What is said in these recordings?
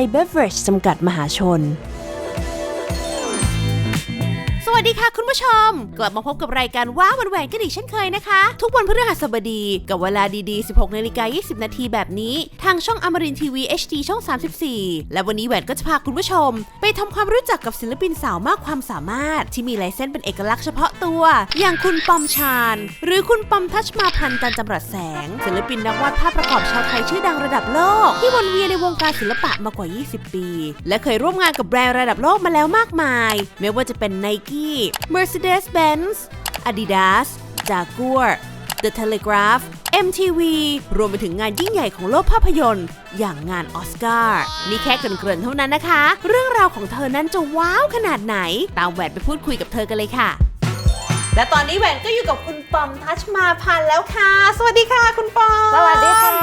ยเบเวอร์จจำกัดมหาชน วัสดีค่ะคุณผู้ชม กลับมาพบกับรายการว้าวันแหวนกันอีกเช่นเคยนะคะ ทุกวันพฤหัสบดีกับเวลาดีๆ 16นาฬิกา20 นาทีแบบนี้ ทางช่องอมรินทีวี HD ช่อง 34 และวันนี้แหวนก็จะพาคุณผู้ชม ไปทำความรู้จักกับศิลปินสาวมากความสามารถ ที่มีลายเส้นเป็นเอกลักษณ์เฉพาะตัว อย่างคุณปอมชาญ หรือคุณปอมทัชมาพันธ์จันจำรัดแสง ศิลปินนักวาดภาพประกอบชาวไทยชื่อดังระดับโลก ที่วนเวียนในวงการศิลปะมากว่า 20 ปี และเคยร่วมงานกับแบรนด์ระดับโลกมาแล้วมากมาย ไม่ว่าจะเป็นไนกี้ Nike Mercedes-Benz Adidas Jaguar The Telegraph MTV รวมไปถึงงานยิ่งใหญ่ของโลกภาพยนตร์ อย่างงานออสการ์นี่แค่เกริ่นๆเท่านั้นนะคะ เรื่องราวของเธอนั้นจะว้าวขนาดไหน ตามแหวนไปพูดคุยกับเธอกันเลยค่ะและตอนนี้แหวนก็อยู่กับคุณปอมทัชมาพันแล้วค่ะ สวัสดีค่ะ คุณปอม สวัสดีค่ะ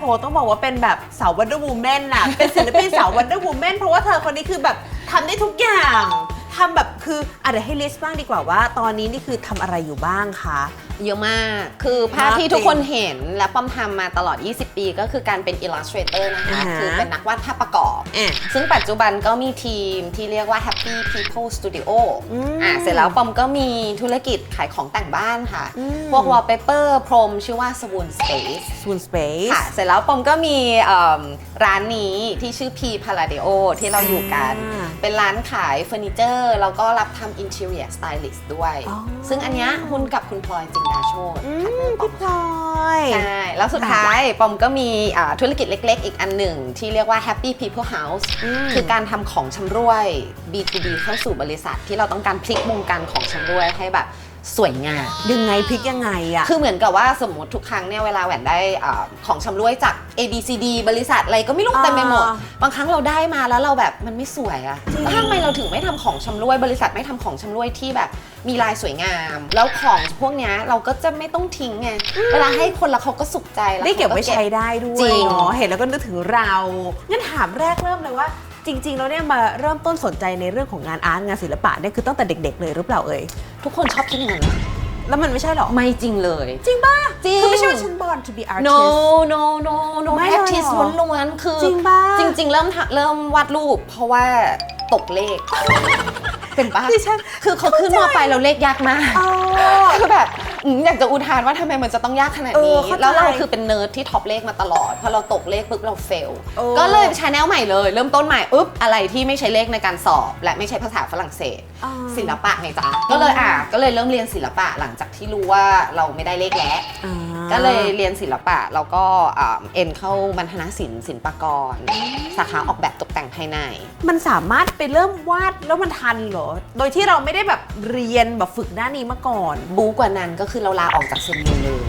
โอ้โหต้องบอกว่าเป็นแบบสาววันเดอร์วูแมนน่ะ เป็นศิลปินสาววันเดอร์วูแมนเพราะว่าเธอคนนี้คือแบบทำได้ทุกอย่าง ทำแบบคืออะเดี๋ยวให้ลิสต์บ้างดีกว่าว่า ตอนนี้นี่คือทำอะไรอยู่บ้างคะ เยอะมาก คือภาพมากที่ทุกคนจริงเห็นและป้อมทำมาตลอด 20 ปีก็คือการเป็น illustrator นะคะอ่าฮะคือเป็นนักวาดภาพประกอบอะซึ่งปัจจุบันก็มีทีมที่เรียกว่า Happy People Studio อืมอะเสร็จแล้วปอมก็มีธุรกิจขายของแต่งบ้านค่ะอืมพวก wallpaper พรมชื่อว่า Swoon Space ซูนสเปซค่ะ เสร็จแล้วปอมก็มีเอิ่มร้านนี้ที่ชื่อ P Palladio ที่เราอยู่กันอ่าเป็นร้านขายเฟอร์นิเจอร์แล้วก็รับทำ interior stylist ด้วยอ๋อซึ่งอันเนี้ยหุ้นกับคุณพลอยจินดาโชตอืพาร์ทเนมอร์ปอพี่มพลอยใช่แล้วสุดท้ายปอมก็มีอ่าธุรกิจเล็ก ๆ อีกอันหนึ่ง ที่เรียกว่า Happy People House อืมคือการทำของชำร่วย B2B เข้าสู่บริษัทที่เราต้องการพลิกวงการของชำร่วยให้แบบสวยงามยังไงพลิกยังไงอะคือเหมือนกับว่าสมมติทุกครั้งเนี่ยเวลาแหวนได้อาของชำร่วยจาก A B C D บริษัทอะไรก็ไม่รู้อ่าเต็มไปหมด บางครั้งเราได้มาแล้วเราแบบมันไม่สวยอะจริงแล้วทำไมเราถึงไม่ทำของชำร่วยบริษัทไม่ทำของชำร่วยที่แบบ มีลายสวยงาม แล้วของพวกเนี้ยเราก็จะไม่ต้องทิ้งไงเวลาให้คนแล้วเขาก็สุขใจแล้วได้เก็บไว้ขา ใช้ได้ด้วยจริง เนาะเห็นแล้วก็นึกถึงเรางั้นถามแรกเริ่มเลยว่า จริง ๆ แล้วเนี่ยมาเริ่มต้นสนใจในเรื่องของงานอาร์ตงานศิลปะเนี่ยคือตั้งแต่เด็ก ๆ เลยหรือเปล่าเอ่ยทุกคนชอบคิดอย่างนั้นนะแล้วมันไม่ใช่หรอไม่จริงเลย จริงป่ะจริง คือไม่ใช่ว่าฉัน born to be artist no no no no ไม่เลยเหรอ practice ล้วนๆคือ จริงปะจริง ๆ เริ่มทำเริ่มวาดรูปเพราะว่าตกเลข เป็นปะดิฉันคือเขาขึ้นมอไปแล้วเลขยากมากอ๋อคือแบบอืมอยากจะอุทานว่าทำไมมันจะต้องยากขนาดเอนี้อเข้าใจแล้วเราคือเป็นเนิร์ดที่ท็อปเลขมาตลอดพอเราตกเลขปุ๊บเราเฟลเออก็เลยชาแนลใหม่เลย เริ่มต้นใหม่อุ๊บอะไรที่ไม่ใช้เลขในการสอบ และไม่ใช้ภาษาฝรั่งเศสอ่าศิลปะไงจ๊ะก็เลยอะก็เลยเริ่มเรียนศิลปะหลังจากที่รู้ว่าเราไม่ได้เลขแล้ว อ่า ก็เลยเรียนศิลปะแล้วก็อ่าเอ็นเข้าบรรณาศิลป์ศิลปากร สาขาออกแบบตกแต่งภายใน มันสามารถไปเริ่มวาดแล้วมันทันเหรอ โดยที่เราไม่ได้แบบเรียนแบบฝึกด้านนี้มาก่อน บู๊กว่านั้นก็คือเราลาออกจากเซนนิวเลย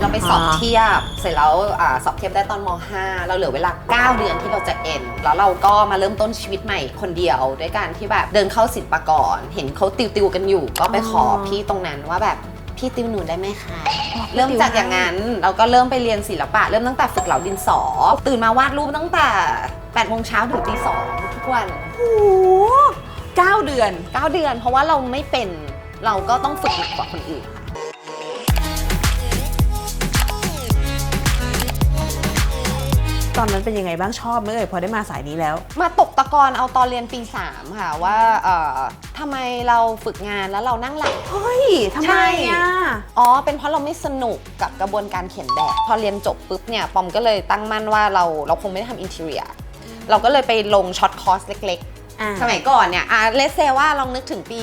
เราไปสอบอ่าเทียบ เสร็จแล้วอาสอบเทียบได้ตอนม .5 เราเหลือเวลา 9 เดือนที่เราจะเอ็น แล้วเราก็มาเริ่มต้นชีวิตใหม่คนเดียว ด้วยการที่แบบเดินเข้าศิลปากร เห็นเขาติวติวๆกันอยู่ ก็ไปขอพี่ตรงนั้นว่าแบบ พี่ติวหนูได้ไหมคะ เริ่มจากอย่างนั้นเราก็เริ่มไปเรียนศิลปะ เริ่มตั้งแต่ฝึกเหลาดินสอ ตื่นมาวาดรูปตั้งแต่8โมงเช้าถึงตีสองทุกวันโอ้โหเก้าเดือน 9 เดือน เพราะว่าเราไม่เป็นเราก็ต้องฝึกหนักกว่าคนอื่น ตอนนั้นเป็นยังไงบ้างชอบไหมเอ่ยพอได้มาสายนี้แล้ว มาตกตะกอนเอาตอนเรียนปี3ค่ะว่าเอ่อทำไมเราฝึกงานแล้วเรานั่งหลับ เฮ้ยทำไมอะ อ๋อ เป็นเพราะเราไม่สนุกกับกระบวนการเขียนแบบ พอเรียนจบปุ๊บเนี่ย ปอมก็เลยตั้งมั่นว่าเราเราคงไม่ได้ทำอินเท i รีย เราก็เลยไปลงช็อตคอร์สเล็กอ่าๆสมัยก่อนเนี่ยอะเลสเซว่าลองนึกถึงปี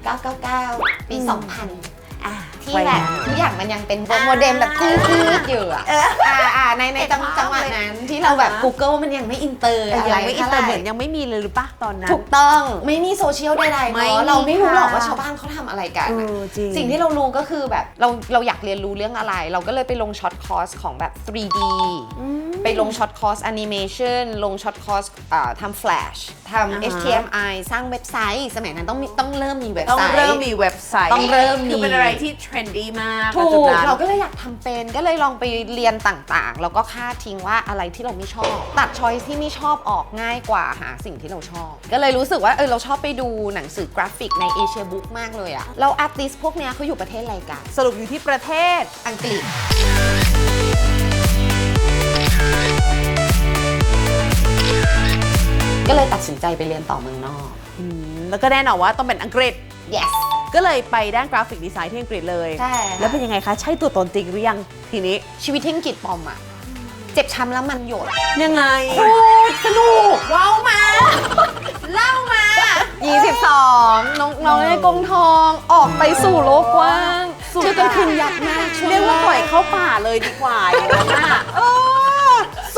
1999 ปีอืม2000อะ ที่ที่แบบทุกอย่างมันยังเป็นโมเด็มแบบที่ที่อยู่อะอ่าอ่าในในจังจังหวะนั้นที่เราแบบ Google มันยังไม่อินเตอร์อะไรยังไม่อินเตอร์ท่าเหไหมือนยังไม่มีเลยหรือปะตอนนั้น ถูกต้องไม่มีโซเชียลใดๆไม่เนาะมีเราไม่รู้หรอกค่ะว่าชาวบ้านเขาทำอะไรกันเออะอจริงสิ่งที่เรารู้ก็คือแบบเราเราอยากเรียนรู้เรื่องอะไร เราก็เลยไปลงช็อตคอร์สของแบบ 3D ไปลงช็อตคอร์สแอนิเมชันลงช็อตคอร์สทำ Flash ทำ HTML สร้างเว็บไซต์ สมัยนั้นต้องมีต้องเริ่มมีเว็บต้องไซต์เริ่มมีเว็บไซต์ ต้องเริ่มมี คือเป็นอะไรที่เทรนดี้มากถูปัจจุกบัน เราก็เลยอยากทำเป็นก็เลยลองไปเรียนต่างๆ แล้วก็ค่าดทิ้งว่าอะไรที่เราไม่ชอบ ตัดชอยที่ไม่ชอบออกง่ายกว่าหาสิ่งที่เราชอบ ก็เลยรู้สึกว่าเออเราชอบไปดูหนังสือกราฟิกในเอเชียบุ๊กมากเลยอะเราอาร์ติสพวกเนี้ยเขาอยู่ประเทศอะไรกันสรุปอยู่ที่ประเทศอังกฤษ ก็เลยตัดสินใจไปเรียนต่อเมืองนอก อืมแล้วก็แน่นอนว่าต้องเป็นอังกฤษ yes ก็เลยไปด้านกราฟิกดีไซน์ที่อังกฤษเลย ใช่ค่ะ แล้วเป็นยังไงคะ ใช่ตัวตนจริงหรือยังทีนี้ ชีวิตที่อังกฤษปอมอะเจ็บช้ำแล้วมันหยดยังไง สนุกว้าวมา เล่ามา 22 น้องน้องในกรงทองออกไปสู่โลกกว้างสุดชื่อกลางคืนยักษ์มากช่เรียกว่าปล่อยเข้าป่าเลยดีกว่าอย่างนั้นน่ะเออ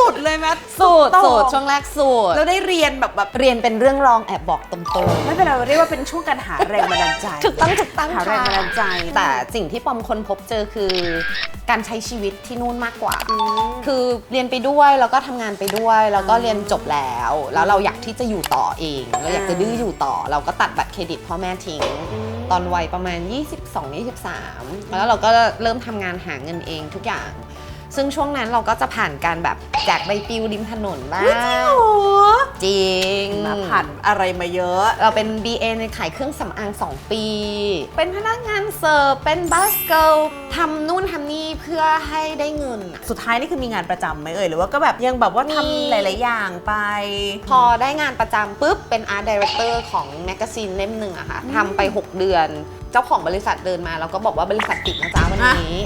สุดเลยไหมสูตรโต่งสูตรช่วงแรกสูตรแล้วได้เรียนแบบแบบเรียนเป็นเรื่องรองแอบบอกตรงไม่เป็นไรเรียกว่าเป็นช่วงการหาแรงบันดาลใจๆถูกต้องถูกต้องหาแรงบันดาลใจ แต่สิ่งที่ปอมคนพบเจอคือ การใช้ชีวิตที่นู่นมากกว่า คือเรียนไปด้วยแล้วก็ทำงานไปด้วยแล้วก็เรียนจบแล้ว แล้วเราอยากที่จะอยู่ต่อเองเราอยากจะดื้ออยู่ต่อ เราก็ตัดบัตรเครดิตพ่อแม่ทิ้งตอนวัยประมาณ 22-23 แล้วเราก็เริ่มทำงานหาเงินเองทุกอย่าง ซึ่งช่วงนั้นเราก็จะผ่านการแบบแจกใบปลิวริมถนนบ้างโอ้จริงมาผ่านอะไรมาเยอะ เราเป็น BA ในขายเครื่องสำอาง 2 ปี เป็นพนักงานเสิร์ฟเป็นบัสเกิลทำนู่นทำนี่เพื่อให้ได้เงินอะสุดท้ายนี่คือมีงานประจำไหมเอ่ยหรือว่าก็แบบยังแบบว่ามีทำหลาย ๆ อย่างไป พอได้งานประจำปุ๊บ เป็นอาร์ตดีเรคเตอร์ของแมกกาซีนเล่มหนึ่งอะค่ะทำไป 6 เดือน เจ้าของบริษัทเดินมาแล้วก็บอกว่าบริษัทปิดนะจ๊ะวันนี้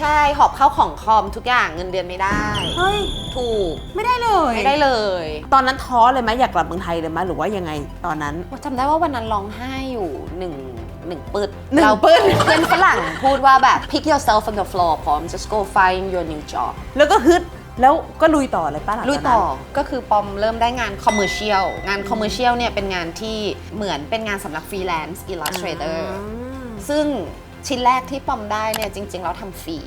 ใช่หอบเข้าของคอมทุกอย่างเงินเดือนไม่ได้ เฮ้ย ถูกไม่ได้เลยไม่ได้เลย ตอนนั้นท้อเลยไหมอยากกลับเมืองไทยเลยไหมหรือว่ายังไงตอนนั้น จำได้ว่าวันนั้นร้องไห้อยู่หนึ่งหนึ่งปืดหนึ่งเราปึ้งเพื่อนฝรั่งพูดว่าแบบ pick yourself on the floor พร้อม just go find your new job แล้วก็ฮึด แล้วก็ลุยต่อเลยป้าหลังลุยจากต่นั้อนก็คือปอมเริ่มได้งานคอมเมอร์เชียลงานคอมเมอร์เชียลเนี่ยเป็นงานที่เหมือนเป็นงานสำหรับฟรีแลนซ์ illustrator ซึ่งชิ้นแรกที่ปอมได้เนี่ยจริง ๆ เราทำฟรี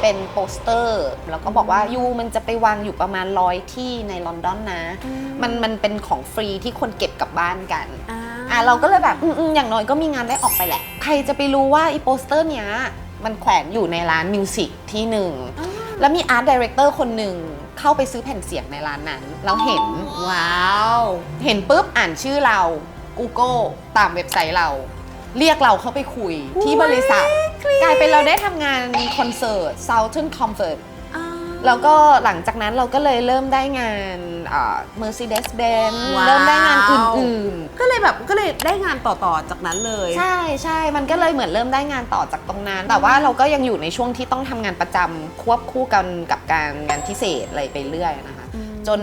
เป็นโปสเตอร์ แล้วก็บอกว่ายูมันจะไปวางอยู่ประมาณร้อยที่ในลอนดอนนะ มันมันเป็นของฟรีที่คนเก็บกลับบ้านกันอะเราก็เลยแบบอืมๆอย่างน้อยก็มีงานได้ออกไปแหละ ใครจะไปรู้ว่าอีโปสเตอร์เนี้ยมันแขวนอยู่ในร้านมิวสิกที่หนึ่ง แล้วมีอาร์ตดีเรคเตอร์คนหนึ่งเข้าไปซื้อแผ่นเสียงในร้านนั้นแล้วเห็น ว้าว เห็นปุ๊บอ่านชื่อเรา Google ตามเว็บไซต์เรา เรียกเราเข้าไปคุยที่บริษัท กลายเป็นเราได้ทำงานคอนเสิร์ต Southern Comfort แล้วก็หลังจากนั้นเราก็เลยเริ่มได้งาน อ่า Mercedes-Benz ว้าว เริ่มได้งานอื่นๆก็เลยแบบก็เลยได้งานต่อๆจากนั้นเลยใช่ใช่มันก็เลยเหมือนเริ่มได้งานต่อจากตรงนั้น แต่ว่าเราก็ยังอยู่ในช่วงที่ต้องทำงานประจำควบคู่กันกับการงานพิเศษอะไรไปเรื่อยนะคะ จน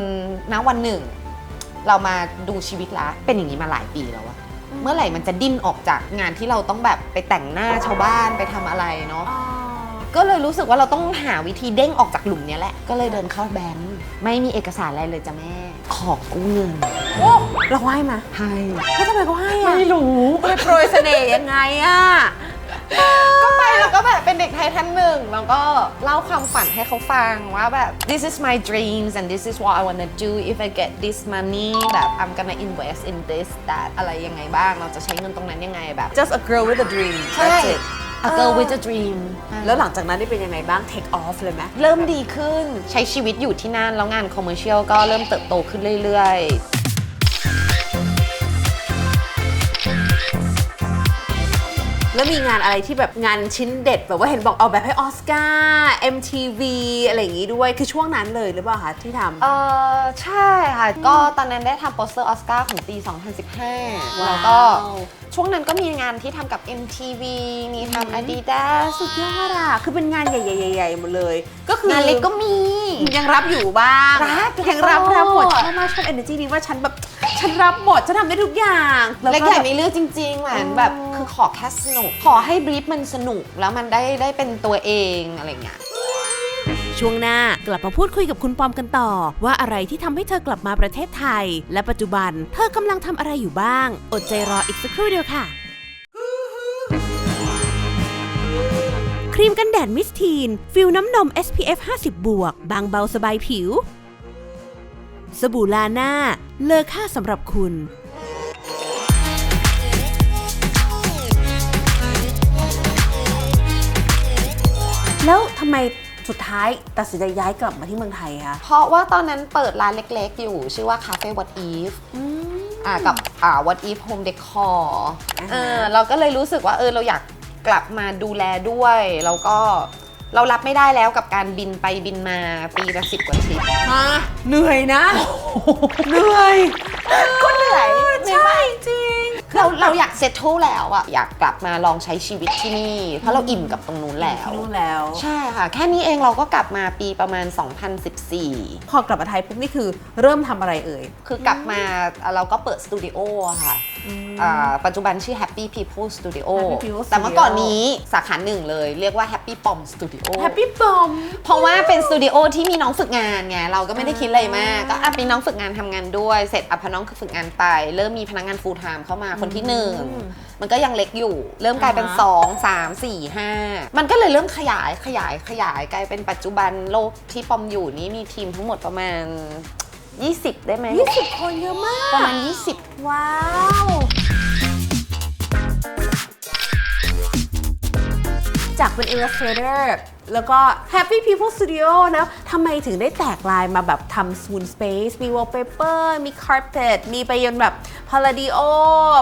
ณวันหนึ่ง เรามาดูชีวิตละเป็นอย่างนี้มาหลายปีแล้วอะเมื่อไหร่มันจะดิ้นออกจากงานที่เราต้องแบบไปแต่งหน้าชาวบ้านไปทำอะไรเนาะ ก็เลยรู้สึกว่าเราต้องหาวิธีเด้งออกจากหลุมเนี้ยแหละ ก็เลยเดินเข้าแบงก์ ไม่มีเอกสารอะไรเลยจ้ะแม่ ขอกู้เงินโอ้เราให้มาให้แล้วทำไมเขาให้อะไม่รู้ไปโปรยเสน่ห์ยังไงอะก็ไปแล้วก็แบบเป็นเด็กไทยท่านหนึ่ง แล้วก็เล่าความฝันให้เขาฟังว่าแบบ this is my dreams and this is what I wanna do if I get this money แบบ I'm gonna invest in this that อะไรยังไงบ้าง เราจะใช้เงินตรงนั้นยังไงแบบ just a girl with a dream ใช่ That's it a girl with a dream แล้วหลังจากนั้นได้เป็นยังไงบ้าง take off เลยไหม เริ่มดีขึ้นใช้ชีวิตอยู่ที่นั่นแล้วงานคอมเมอร์เชียลก็เริ่มเติบโตขึ้นเรื่อยๆ แล้วมีงานอะไรที่แบบงานชิ้นเด็ด แบบว่าเห็นบอกเอาแบบให้ออสการ์ MTV อะไรอย่างงี้ด้วยคือช่วงนั้นเลยหรือเปล่าคะที่ทำ เออใช่ค่ะ ก็ตอนนั้นได้ทำโปสเตอร์ออสการ์ของปี 2015 ว้าว แล้วก็ช่วงนั้นก็มีงานที่ทำกับ MTV มีทำ Adidas สุดยอดอะ คือเป็นงานใหญ่ๆๆๆหมดเลย ก็คืองานเล็กก็มี ยังรับอยู่บ้างรับยังรับรับรับหมดหมดชอบมากชอบ energy นี้ว่าฉันแบบ ฉันรับหมดฉันทำได้ทุกอย่างเล็กก็ใหญ่แบบไม่เลือกจริงๆเหมือนแบบคือ ขอแค่สนุก ขอให้บรีฟมันสนุกแล้วมันได้ได้เป็นตัวเองอะไรเงี้ยช่วงหน้ากลับมาพูดคุยกับคุณปอมกันต่อ ว่าอะไรที่ทำให้เธอกลับมาประเทศไทย และปัจจุบันเธอกำลังทำอะไรอยู่บ้าง อดใจรออีกสักครู่เดียวค่ะ ครีมกันแดดมิสทีน ฟิลน้ำนม SPF 50 บวก บางเบาสบายผิว สบู่ลาน่าเลอค่าสำหรับคุณ มสุดท้ายตัดสินใจย้ายกลับมาที่เมืองไทยคะเพราะว่าตอนนั้นเปิดร้านเล็กๆ อยู่ ชื่อว่า Cafe What If อ่ากับอ่า What If Home Decor อ่าฮะเออเราก็เลยรู้สึกว่าเออเราอยากกลับมาดูแลด้วยแล้วก็เรารับไม่ได้แล้วกับการบินไปบินมาปีละสิบกว่าทริปมาเหนื่อยนะ เหนื่อยก็เหนื่อยใช่จริงเราเราอยากเซตโ l แล้วอะอยากกลับมาลองใช้ชีวิตที่นี่ เพราะเราอิ่มกับตรงนู้นแล้ว รู้แล้ว ใช่ค่ะ แค่นี้เองเราก็กลับมาปีประมาณ 2014 พอกลับมาไทยปุ๊บนี่คือเริ่มทำอะไรเอ่ย คือกลับมาเราก็เปิดสตูดิโออะค่ะอ่าปัจจุบันชื่อ Happy People Studio Happy People แต่เมื่อก่อนนี้สาขาหนึ่งเลยเรียกว่า Happy Pom Studio แฮปปี้บอมเพราะว่าเป็นสตูดิโอที่มีน้องฝึกงานไงเราก็ไม่ได้คิดอะไรมาก ก็อะมีน้องฝึกงานทำงานด้วย เสร็จอะพอน้องฝึกงานไป เริ่มมีพนักงาน full time เข้ามาคนที่หนึ่งมันก็ยังเล็กอยู่ เริ่มกลายเป็น 2 3 4 5 มันก็เลยเริ่มขยายขยายขยายกลายเป็นปัจจุบันโลกที่ปอมอยู่นี้มีทีมทั้งหมดประมาณ 20 ได้ไหม20 คนเยอะมาก ประมาณ 20 ว้าวจากเป็น illustrator แล้วก็ Happy People Studio นะทำไมถึงได้แตกลายมาแบบทำ Swoon Space มี wallpaper มี carpet มีไปยนแบบ Palladio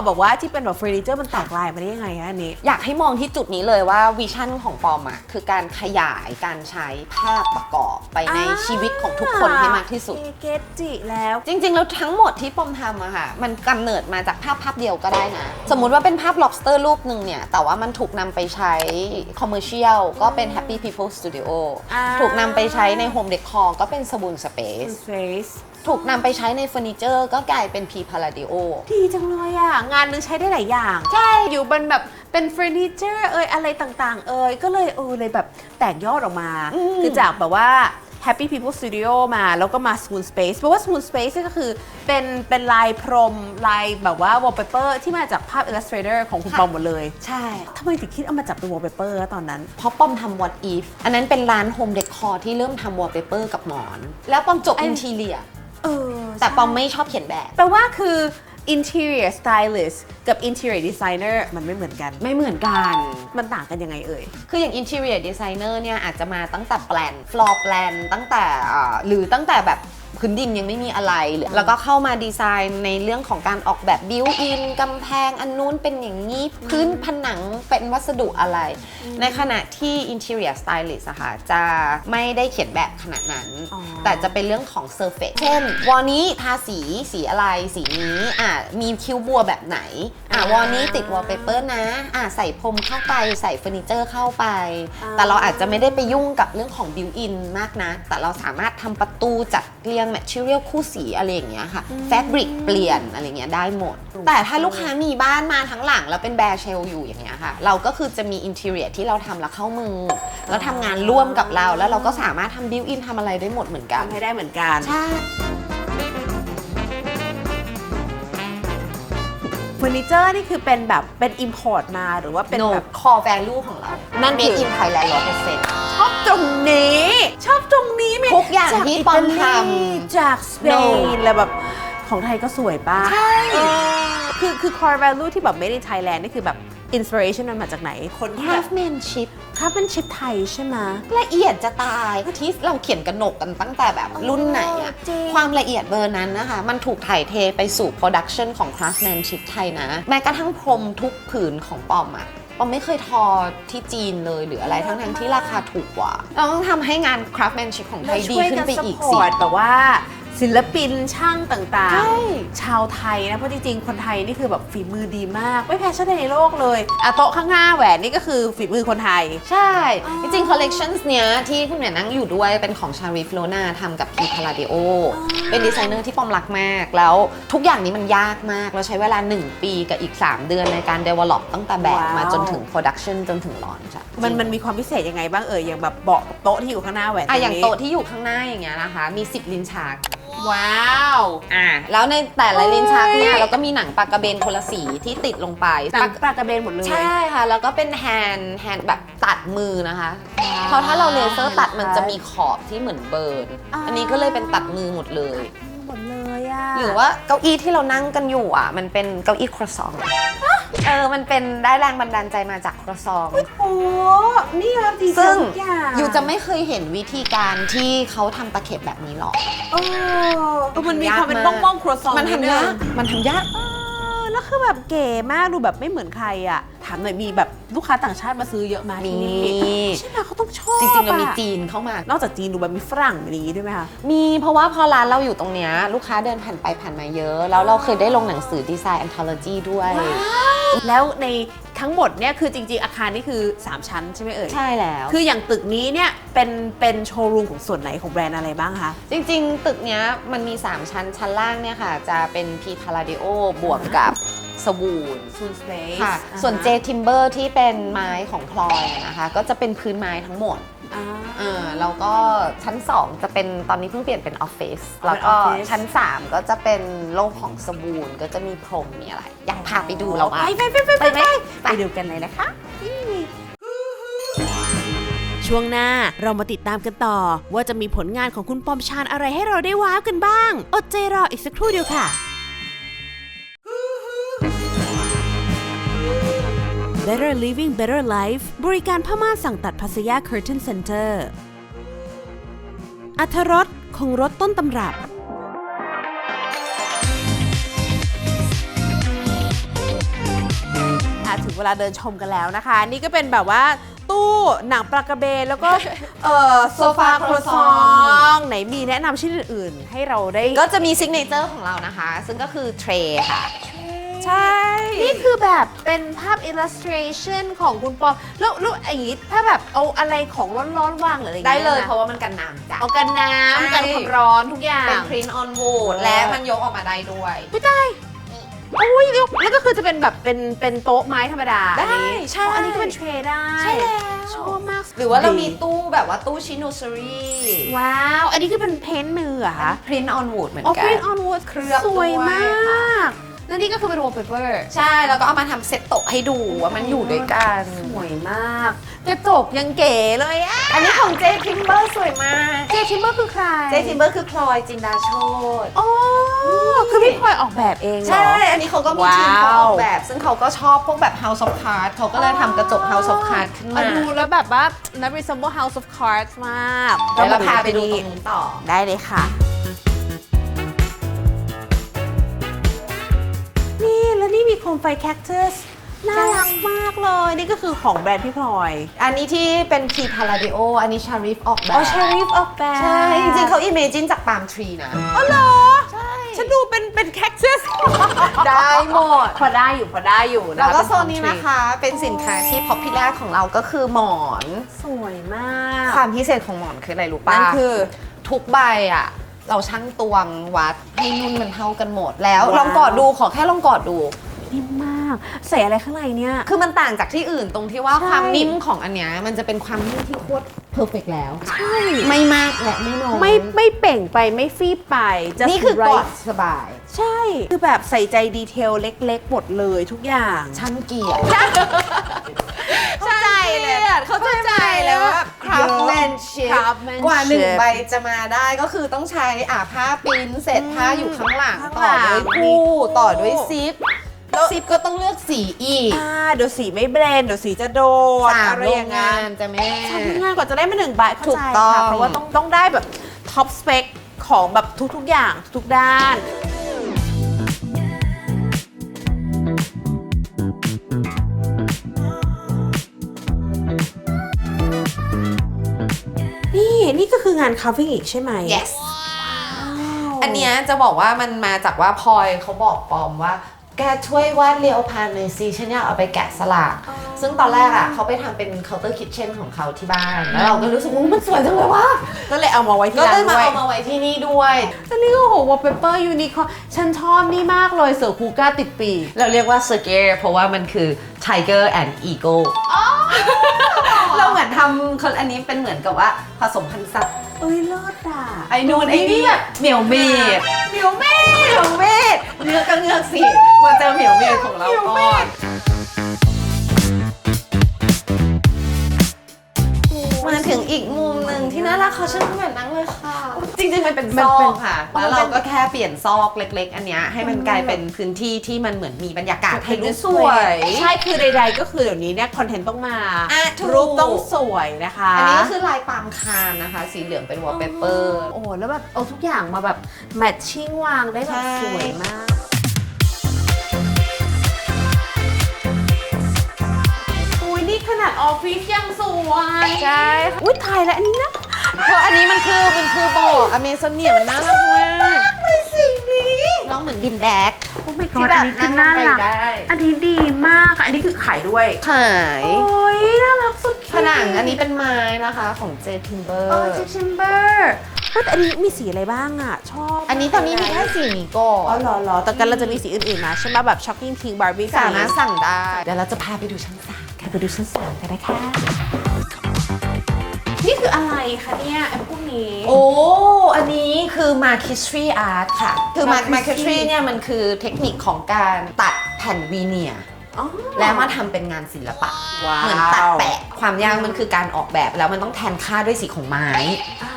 บอกว่าที่เป็นแบบเฟอร์นิเจอร์มันแตกลายมาได้ยังไงอะอันนี้ อยากให้มองที่จุดนี้เลยว่าวิชั่นของปอมอะคือการขยายการใช้ภาพประกอบไปในชีวิตของทุกคนให้มากที่สุด เกตจิแล้ว จริง ๆ แล้วทั้งหมดที่ปอมทำอะค่ะ มันกำเนิดมาจากภาพภาพเดียวก็ได้นะ สมมุติว่าเป็นภาพ lobster รูปหนึ่งเนี่ย แต่ว่ามันถูกนำไปใช้ commercial ก็เป็น Happy People Studio อ่า ถูกนำไปใช้ใน Home Decor ก็เป็น Sabun Space Space ถูกนำไปใช้ในเฟอร์นิเจอร์ก็กลายเป็น P Palladio ดีจังเลยอะงานหนึงใช้ได้หลายอย่าง ใช่ อยู่บนแบบเป็นเฟอร์นิเจอร์เอยอะไรต่างๆ เอยก็เลยเออเลยแบบแตกยอดออกมา อืม คือจากแบบว่า Happy People Studio มาแล้วก็มา Spoon Space เพราะว่า Spoon Space นี่ก็คือเป็นเป็นลายพรมลายแบบว่า wallpaper ที่มาจากภาพ Illustrator ของคุณปอมหมดเลยใช่ทำไมถึงคิดเอามาจับเป็น wallpaper อะตอนนั้น เพราะป้อมทำ What If อันนั้นเป็นร้าน Home Decor ที่เริ่มทำ Wallpaper กับหมอน แล้วปอมจบไอ้ Interior เออแต่ปอมไม่ชอบเขียนแบบ แปลว่าคือ interior stylist กับ interior designer มันไม่เหมือนกัน ไม่เหมือนกัน มันต่างกันยังไงเอ่ย คืออย่าง interior designer เนี่ยอาจจะมาตั้งแต่แปลน floor plan ตั้งแต่อ่าหรือตั้งแต่แบบ พื้นดินยังไม่มีอะไรหรือแล้วก็เข้ามาดีไซน์ในเรื่องของการออกแบบ built in กำแพงอันนู้นเป็นอย่างนี้ พื้นผนังเป็นวัสดุอะไร ในขณะที่ interior stylist อะค่ะจะไม่ได้เขียนแบบขนาดนั้นอ๋อแต่จะเป็นเรื่องของ surface เช่นวอลนี้ทาสีสีอะไรสีนี้อะมีคิ้วบัวแบบไหนอะวอลนี้ติด wallpaper นะอะใส่พรมเข้าไปใส่เฟอร์นิเจอร์เข้าไปอ่าแต่เราอาจจะไม่ได้ไปยุ่งกับเรื่องของ built in มากนะ แต่เราสามารถทำประตูจัดเรียง material คู่สีอะไรอย่างเงี้ยค่ะ fabric เปลี่ยนอะไรเงี้ยได้หมด แต่ถ้าลูกค้ามีบ้านมาทั้งหลัง แล้วเป็นแบร์เชลอยู่อย่างเงี้ยค่ะ เราก็คือจะมี interior ที่เราทำแล้วเข้ามือ แล้วทำงานร่วมกับเรา แล้วเราก็สามารถทำ built in ทำอะไรได้หมดเหมือนกันทำให้ได้เหมือนกันใช่ อร์นิเจอร์นี่คือเป็นแบบเป็น import มาหรือว่าเป็น no แบบ core value ของเรา นั่นคือ made in Thailand 100%ชอบตรงนี้ ชอบตรงนี้ไหมทุกอย่างจากที่อิปอตามลีทจากสเป No นแล้วแบบ ของไทยก็สวยป่ะใช่เออคือคือ core value ที่แบบ made in Thailand นี่คือแบบ inspiration มันมาจากไหน คนที่แบบ craftsmanship ถ้าเป็นชิปไทยใช่ไหม ละเอียดจะตายที่เราเขียนกระหนกกันตั้งแต่แบบรุ่นไหนอะจริง ความละเอียดเบอร์นั้นนะคะ มันถูกถ่ายเทไปสู่โปรดักชันของ craftsmanship ไทยนะ แม้กระทั่งพรมทุกผืนของปอมอะปอมไม่เคยทอที่จีนเลยหรืออะไรทั้งๆที่ราคาถูกกว่า เราต้องทำให้งาน craftsmanship ของไทยดีขึ้นไปอีกแล้วสิช่วยน support แบบว่า ศิลปินช่างต่างใช่ ๆ ชาวไทยนะ เพราะจริงๆ คนไทยนี่คือแบบฝีมือดีมาก ไม่แพ้ชาติใดในโลกเลยอะโต๊ะข้างหน้าแหวนนี่ก็คือฝีมือคนไทย ใช่ จริงๆ collections เนี้ยที่คุณเหมียนั่งอยู่ด้วยเป็นของชาริฟโลนาทำกับพีพาราดิโอ เป็นดีไซเนอร์ที่ปอมรักมาก แล้วทุกอย่างนี้มันยากมาก เราใช้เวลา 1 ปีกับอีก 3 เดือนในการ develop ตั้งแต่แบบมาว้าว จนถึง production จนถึง launch อะมันมันมีความพิเศษยังไงบ้างเอ่ยอย่างแบบเบาะโต๊ะที่อยู่ข้างหน้าแหวนอะอย่างนี้โต๊ะที่อยู่ข้างหน้าอย่างเงี้ยนะคะ มี 10 ลิ้นชักว้าว อะแล้วในแต่ละลิ้นชักเนี่ยเฮ้ยเราก็มีหนังปลากระเบนคนละสีที่ติดลงไปหนังปลากระเบนหมดเลย ใช่ค่ะ แล้วก็เป็นแฮนด์แฮนด์แบบตัดมือนะคะ เพราะถ้าเราเลเซอร์ตัดมันจะมีขอบที่เหมือนเบิร์นอ่าอันนี้ก็เลยเป็นตัดมือหมดเลยหมด เลยอะหรือว่าเก้าอี้ที่เรานั่งกันอยู่อะ มันเป็นเก้าอี้ครัวซองเออ มันเป็นได้แรงบันดาลใจมาจากครัวซอง โอ้นี่ครับดีซึ่งทุกอย่างอยู่จะไม่เคยเห็นวิธีการที่เขาทำตะเข็บแบบนี้หรอกเออเออมันมีความเป็นบ้องบ้องๆครัวซองมันทำยาก มันทำยากเออ แล้วคือแบบเก๋มากดูแบบไม่เหมือนใครอะ ถามหน่อยมีแบบลูกค้าต่างชาติมาซื้อเยอะมาที่นี่มี ใช่ไหมเขาต้องชอบจริงๆเรามีอะจีนเข้ามา นอกจากจีนดูแบบมีฝรั่งอะไรอย่างงี้ด้วยไหมคะ มีเพราะว่าพอร้านเราอยู่ตรงเนี้ยลูกค้าเดินผ่านไปผ่านมาเยอะ แล้วเราเคยได้ลงหนังสือดีไซน์ anthology ด้วย แล้วในทั้งหมดเนี่ยคือจริง ๆ อาคารนี่คือ 3 ชั้นใช่ไหมเอ่ย ใช่แล้ว คืออย่างตึกนี้เนี่ย เป็นเป็นโชว์รูมของส่วนไหนของแบรนด์อะไรบ้างคะ จริงๆ ตึกเนี้ยมันมี 3 ชั้น ชั้นล่างเนี่ยค่ะ จะเป็นพีพาราดิโอบวกกับสวูนซูนสเปซค่ะ ส่วนเจทิมเบอร์ที่เป็นไม้ของพลอยนะคะ ก็จะเป็นพื้นไม้ทั้งหมด เออแล้วก็ชั้น 2 จะเป็นตอนนี้เพิ่งเปลี่ยนเป็นออฟฟิศแล้วก็ออฟฟิศชั้น 3 ก็จะเป็นโลกของสวูนก็จะมีพรมมีอะไร อยากพาไปดูเราไปอะไปไปไปไปไหมไปดูกันเลยนะคะ ช่วงหน้าเรามาติดตามกันต่อ ว่าจะมีผลงานของคุณปอมชานอะไรให้เราได้ว้าวกันบ้าง อดใจรออีกสักครู่เดียวค่ะ Better Living Better Life บริการผ้าม่านสั่งตัดพัสยา Curtain Center อัธรสคงรสต้นตำรับ อะถึงเวลาเดินชมกันแล้วนะคะ นี่ก็เป็นแบบว่า ตู้หนังปลากระเบนแล้วก็เอ่อโซฟาครัวซองไหนมีแนะนำชิ้นอื่นๆ ให้เราได้ก็จะมีซิกเนเจอร์ของเรานะคะ ซึ่งก็คือเทรค่ะ ใช่ นี่คือแบบเป็นภาพ illustration ของคุณปอมแล้วแล้วอย่างนี้ถ้าแบบเอาอะไรของร้อนๆวางหรืออะไรอย่างได้งี้เลยนะเพราะว่ามันกันน้ำจ้ะ เอากันน้ใช่ำกันความร้อนทุกอย่าง เป็น print on wood และมันยกออกมาได้ด้วย ไม่ได้ อุ้ยแล้วแล้วก็คือจะเป็นแบบเป็นเป็นโต๊ะไม้ธรรมดาได้อันนี้ใช่อ๋ออันนี้ก็เป็นเทรย์ได้ใช่แล้วชอบมาก หรือว่าเราดีมีตู้แบบว่าตู้ชิโนซ e รีว้าว อันนี้คือเป็นเพ้นท์มือเหรอะคะ print on wood เหมือนอ๋อกั print on wood เคลือบสวยด้วยมากค่ะแล้วนี่ก็คือเป็น wallpaper ใช่ แล้วก็เอามาทำเซตโต๊ะให้ดูว่ามันอยู่ด้วยกัน สวยมาก กระจกยังเก๋เลยอะอันนี้ของเจทิมเบอร์สวยมากเจทิมเบอร์คือใครเจทิมเบอร์คือพลอยจินดาโชต อ๋อคือพี่พลอยออกแบบเองเหรอ ใช่ อันนี้เขาก็มีทีมเขาว้าวออกแบบ ซึ่งเขาก็ชอบพวกแบบ House of Cards เขาก็เลยทำกระจก House of Cards ขึ้นมามาดูแล้วแบบว่า นับ resemble House of Cards มากเดี๋ยวเราพาไปดูตรงนู้นต่อ ได้เลยค่ะ นี่ แล้วนี่มีโคมไฟแคคตัส น่ารักมากเลย นี่ก็คือของแบรนด์พี่พลอย อันนี้ที่เป็นพีพาราดิโอ อันนี้ชาริฟออกแบบอ๋อชาริฟออกแบบใช่ จริงๆเขาอิเมจินจากปาล์มทรีนะ อ๋อเหรอ ใช่ ฉันดูเป็นเป็นแคคตัส ได้หมด พอได้อยู่พอได้อยู่ะแล้วก็เป็โซนนี้นะคะ เป็นสินค้าที่พอพิล่าของเราก็คือหมอน สวยมาก ความพิเศษของหมอนคืออะไรรู้ป่ะนั่นคือทุกใบอะเราชั่งตวงวัดให้นุ่นมันเท่ากันหมดแล้วว้าวลองกอดดูขอแค่ลองกอดดูนิ่มมาก ใส่อะไรข้างในเนี่ย คือมันต่างจากที่อื่นตรงที่ว่าใช่ ความนิ่มของอันเนี้ยมันจะเป็นความนิ่มที่โคตรเพอร์เฟกแล้ว ใช่ ไม่มากและไม่น้อยไม่ไม่เป่งไปไม่ฟีบไป just นี่คือกอ right ดสบาย ใช่ คือแบบใส่ใจดีเทลเล็กๆหมดเลยทุกอย่าง ช่างเกียรติเข้าใจเลยเข้าใจเลยว่าแบบ craftsmanship craftsmanship กว่าหนึ่งใบจะมาได้ก็คือต้องใช้อ่าผ้าปริ้นเสร็จผ้าอยู่ข้างหลัง ข้างต่หลัองด้วยมีคู่คู่ ต่อด้วยซิป ซิปก็ต้องเลือกสีอีกอ่าเดี๋ยวสีไม่เบรนด์เดี๋ยวสีจะโดดสามอะไรโรองย่างงาเงี้ยนจะแม่ทำงานกว่าจะได้มาหนึ่งใบเข้าถูใจกต้อง ค่ะเพราะว่าต้องต้องได้แบบท็อปสเปคของแบบทุกๆอย่างทุกด้าน นี่นี่ก็คืองาน carving อีกใช่ไหม yes ว้าวอันเนี้ยจะบอกว่ามันมาจากว่าพลอยเขาบอกปอมว่า แกช่วยวาดเรียวพันหน่อยสิฉันอยากเอาไปแกะสลัก ซึ่งตอนแรกอะเขาไปทำเป็นเคาน์เตอร์คิทเช่นของเขาที่บ้าน แล้วเราก็รู้สึกว่ามันสวยจังเลยว่ะก็เลยเอามาไว้ที่ก็ร้าเลนยมาด้วยเอามาไว้ที่นี่ด้วย อันนี้ก็โหวอลเปเปอร์ยูนิคอร์ฉันชอบนี่มากเลยเสือคูก้าติดปีกเราเรียกว่า s e r g e r เพราะว่ามันคือ Tiger and Eagle เราเหมือนทำคนอันนี้เป็นเหมือนกับว่าผสมพันธุ์สัตว์ เอ้ยเลิศอะไอ้นู่นไอ้นี่แบบเหมียวเมดเหมียวแม่เหมียวเมดเนื้อก็เงือกสิมาเจอเหมียวเมดของเราก่อน มาถึงอีกมุมหนึ่งที่น่ารักเขาเชิญแบบนั้นเลยค่ะ จริงๆมันเป็นซอกค่ะแล้วเราก็แค่เปลี่ยนซอกเล็ก ๆ อันเนี้ยให้มันกลายเป็นพื้นที่ที่มันเหมือนมีบรรยากาศให้รูปสวย ใช่คือใดๆก็คือเดี๋ยวนี้เนี่ยคอนเทนต์ต้องมา อะถูก รูปต้องสวยนะคะ อันนี้ก็คือลายปาล์มคานนะคะ สีเหลืองเป็นวอลเปเปอร์ โอ้โหแล้วแบบเอาทุกอย่างมาแบบแมทชิ่งวางได้แบบใช่ สวยมาก ขนาดออฟฟิศยังสวยใช่อุ้ยถ่ายแล้วอันนี้นะเพราะอันนี้มันคือมันคือบอกอเมซอนเนียมันน่ารักมากเลยสิ่งนี้น้องเหมือนดินแดกโอ้ my ที่ god แบอับนนี้คือนั่น่างลงรักไปได้อันนี้ดีมากค่ะอันนี้คือขายด้วยขายโอ้ยน่ารักสุดผนังอันนี้เป็นไม้นะคะของเจทิมเบอเออร์เจชิมเบอร์แต่อันนี้มีสีอะไรบ้างอะ ชอบ อันนี้ตอนนี้มีแค่สีนี้ก่ออ๋อนเหรอเหรอแต่กันเราจะมีสีอื่นๆนะใช่ไหมแบบ Shocking Pink Barbie สามารถสั่งได้ เดี๋ยวเราจะพาไปดูชั้นสามค่ะ ไปดูชั้นสามกันนะคะ นี่คืออะไรคะเนี่ยไอ้พวกนี้ โอ้ อันนี้คือ Marquetry Art ค่ะ คือ Marquetry Marquetry เนี่ยมันคือเทคนิคของการตัดแผ่นวีเนียร์ อ๋อ แล้วมาทำเป็นงานศิลปะ ว้าว เหมือนตัดแปะ ความยากมันคือการออกแบบแล้วมันต้องแทนค่าด้วยสีของไม้ อ่า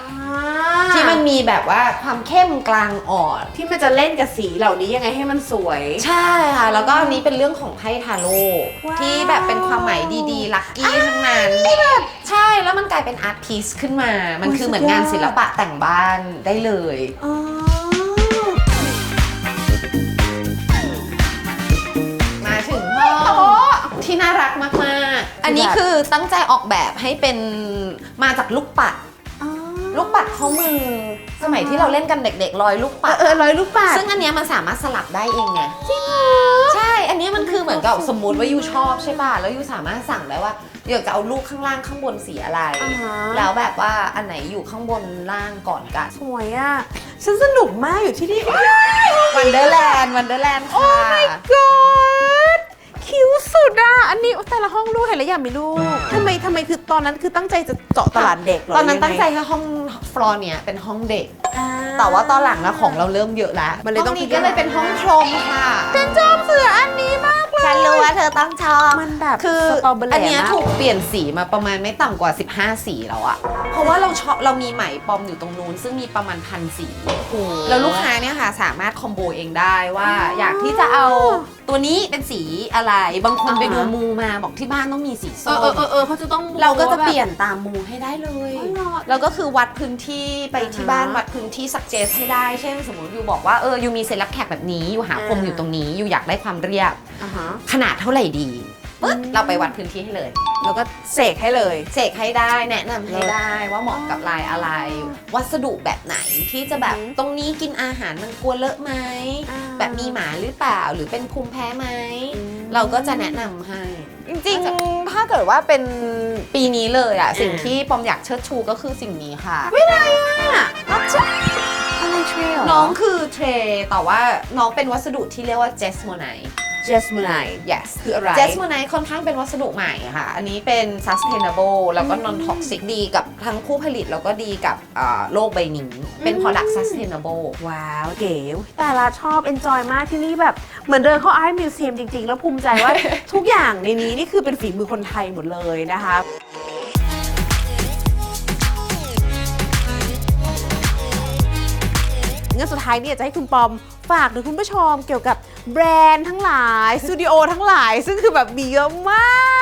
ที่มันมีแบบว่าความเข้มกลางอ่อน ที่มันจะเล่นกับสีเหล่านี้ยังไงให้มันสวย ใช่ค่ะ แล้วก็อันนี้เป็นเรื่องของไพ่ทาโร่ว้าว ที่แบบเป็นความหมายดีๆ ลัคกี้ทั้งนั้นใช่แล้วมันกลายเป็นอาร์ตพีซขึ้นมา มันคือเหมือนงานศิลปะแต่งบ้านได้เลย อ๋อมาถึงห้องที่น่ารักมาก ๆ อันนี้คือตั้งใจออกแบบให้เป็นมาจากลูกปัด ลูกปัดข้อมือ สมัยที่เราเล่นกันเด็กๆลอยลูกปัด เออร้อยลูกปัดซึ่งอันเนี้ยมันสามารถสลับได้เองไงจริงใช่ อันเนี้ยมันคือเหมือนกับสมมุติว่ายูชอบใช่ป่ะ แล้วยูสามารถสั่งได้ว่าอยากจะเอาลูกข้างล่างข้างบนสีอะไร อ่าฮะ แล้วแบบว่าอันไหนอยู่ข้างบนล่างก่อนกัน สวยอะ ฉันสนุกมากอยู่ที่นี่ วันเดอร์แลนด์วันเดอร์แลนด์ค่ะ god คิ้วสุดอะ อันนี้แต่ละห้องลูกเห็นแล้วอยากมีลูกทำไมทำไมคือตอนนั้นคือตั้งใจจะเจาะตลาดเด็กเหรอตอนนั้นยังไตั้งใจแค่ห้อง ฟลอร์เนี้ยเป็นห้องเด็กอ่แต่ว่าตอนหลังนะของเราเริ่มเยอะแล้วมันเลยต้องห้นี้ก็เลยเป็นห้องพรมค่ะฉันชอบเสืออันนี้มากเลย ฉันรู้ว่าเธอต้องชอบมันแบบคือสตรอเบอรี่อันเนี้ยมากถูกเปลี่ยนสีมาประมาณไม่ต่ำกว่า 15 สีแล้วอะเพราะว่าเราชอบเรามีไหมปลอมอยู่ตรงนู้น ซึ่งมีประมาณพันสี แล้วลูกค้าเนี่ยค่ะสามารถคอมโบเองได้ว่าอยากที่จะเอาตัวนี้เป็นสีอะไร บางคนไปดูมูมาบอกที่บ้านต้องมีสีเอส้อมเออเออเออเขาจะต้องเราก็จะเปลี่ยนตามมูให้ได้เลยอ๋อเหรอเราก็คือวัดพื้นที่ไปที่อ่าฮะบ้านวัดพื้นที่สักเจสให้ได้ เช่น สมมติอยู่บอกว่าเอออยู่มีเซตรับแขกแบบนี้อยู่หาพรมอ่าอยู่ตรงนี้อยู่อยากได้ความเรียบอ่าฮะ ขนาดเท่าไหร่ดีปึ๊บเราไปวัดพื้นที่ให้เลย แล้วก็เสกให้เลย เสกให้ได้แนะนำให้ได้ว่าเหมาะกับลายอะไร วัสดุแบบไหนที่จะแบบอืม ตรงนี้กินอาหารมันกลัวเลอะไหมอ่าแบบมีหมาหรือเปล่าหรือเป็นภูมิแพ้ไหมอืมเราก็จะแนะนำให้ จริงๆ ถ้าเกิดว่าเป็นปีนี้เลยอะสิ่งที่ปอมอยากเชิดชูก็คือสิ่งนี้ค่ะ อะไรเทรลน้องคือเทรแต่ว่าน้องเป็นวัสดุที่เรียกว่าเจสโมไน เจสมูไน yes คืออะไรเจสโมไนค่อนข้างเป็นวัสดุใหม่ค่ะ อันนี้เป็น sustainable แล้วก็ non toxic ดีกับทั้งผู้ผลิตแล้วก็ดีกับอ่าโลกใบนี้ เป็น product sustainable ว้าว เก๋แต่ละชอบเอนจอยมากที่นี่แบบเหมือนเดินเข้าอาร์ตมิวเซียมจริง ๆ แล้วภูมิใจว่าทุกอย่างในนี้นี่คือเป็นฝีมือคนไทยหมดเลยนะคะ งั้นสุดท้ายเนี่ยจะให้คุณปอมฝากถึงคุณผู้ชมเกี่ยวกับแบรนด์ทั้งหลายสตูดิโอทั้งหลาย ซึ่งคือแบบมีเยอะม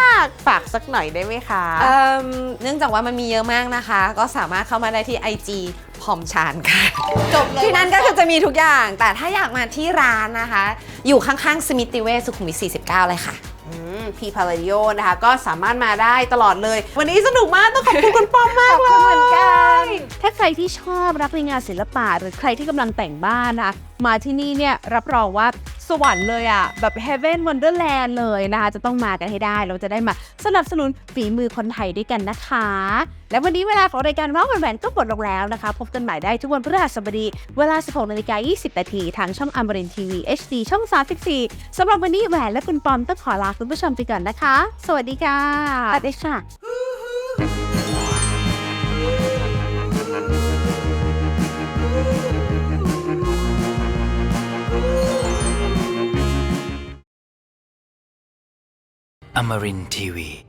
าก ฝากสักหน่อยได้ไหมคะเอิ่มเนื่องจากว่ามันมีเยอะมากนะคะ ก็สามารถเข้ามาได้ที่ IG พอมชานค่ะ จบเลยที่นั่นก็คือจะมีทุกอย่าง แต่ถ้าอยากมาที่ร้านนะคะ อยู่ข้างๆสมิติเวชสุขุมวิท49 เลยค่ะ พีพาราดิโอนะคะ ก็สามารถมาได้ตลอดเลย วันนี้สนุกมากต้องขอบคุณคุณปอมมากเลย รที่ชอบรักในงานศิลปะหรือใครที่กำลังแต่งบ้านนะมาที่นี่เนี่ยรับรองว่าสวรรค์เลยอะแบบ Heaven Wonderland เลยนะคะจะต้องมากันให้ได้ เราจะได้มาสนับสนุนฝีมือคนไทยด้วยกันนะคะ และวันนี้เวลาของรายการว้าวแหวนก็หมดลงแล้วนะคะ พบกันใหม่ได้ทุกวันพฤหัสบดี เวลา 16นาฬิกา20นาทีทางช่องอมรินทีวี HD ช่อง 34สำหรับวันนี้แหวนและคุณปอมต้องขอลาคุณผู้ชมไปก่อนนะคะ สวัสดีค่ะสวัสดีค่ะ Amarin Tiwi.